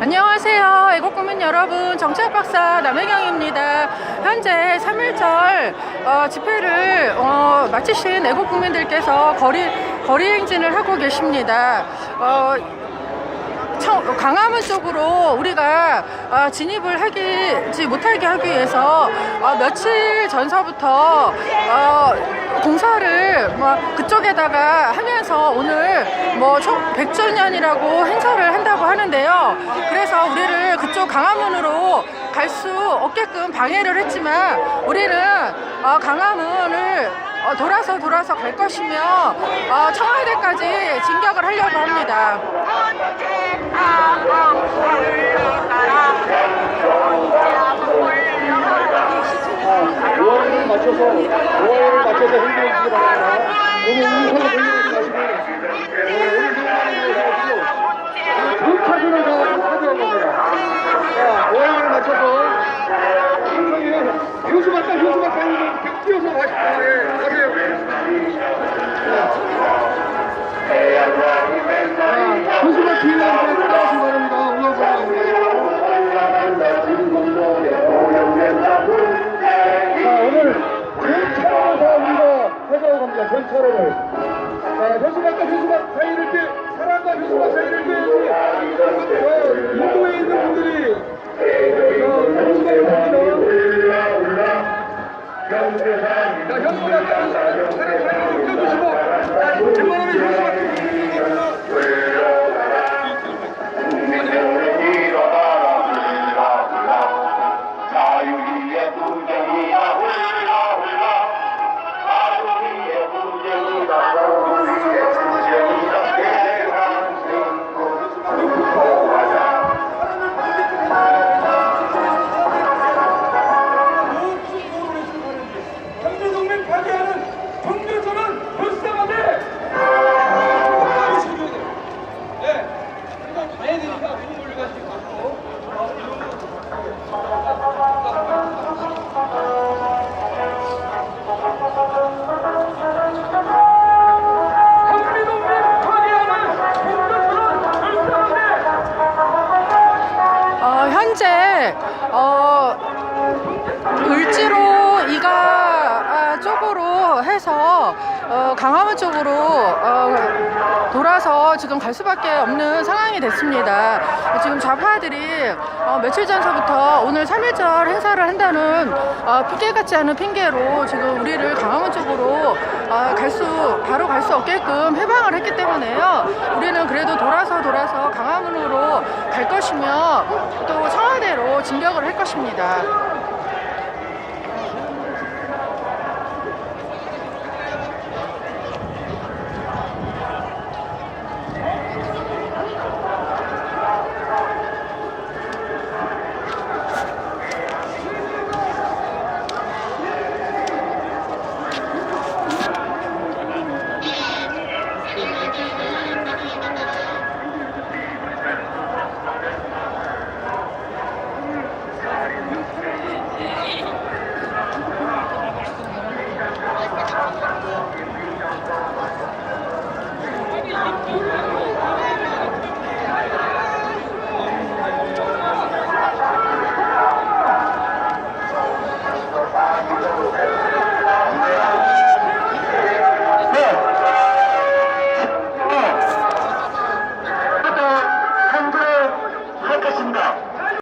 안녕하세요. 애국국민 여러분. 정치학 박사 남혜경입니다. 현재 3.1절 어, 집회를 어, 마치신 애국국민들께서 거리, 거리 행진을 하고 계십니다. 어, 청- 강화문 쪽으로 우리가 어, 진입을 하지 못하게 하기 위해서 어, 며칠 전서부터 어, 공사를 뭐 그쪽에다가 하면서 오늘 뭐총 100주년이라고 행사를 한다고 하는데요. 강화문으로 갈 수 없게끔 방해를 했지만 우리는 어, 강화문을 어, 돌아서 돌아서 갈 것이며 어, 청와대까지 진격을 하려고 합니다. 맞춰서 노화를 맞춰서 행동해 주시기 바랍니다. 오늘 인 전차로를. 자, 현수막과 현수막 사이를 떼, 사람과 현수막 사이를 떼야지. 저, 인도에 있는 분들이, 저, 현수막을. 자, 현수막 어, 을지로 이가 아, 쪽으로 해서 어, 강화문 쪽으로 어, 돌아서 지금 갈 수밖에 없는 상황이 됐습니다. 지금 좌파들이 어, 며칠 전서부터 오늘 3.1절 행사를 한다는 어, 핑계 같지 않은 핑계로 지금 우리를 강화문 쪽으로 어, 갈 수, 바로 갈 수 없게끔 해방을 했기 때문에요. 우리는 그래도 돌아서 돌아서 강화문으로 갈 것이며 또 진격을 할 것입니다.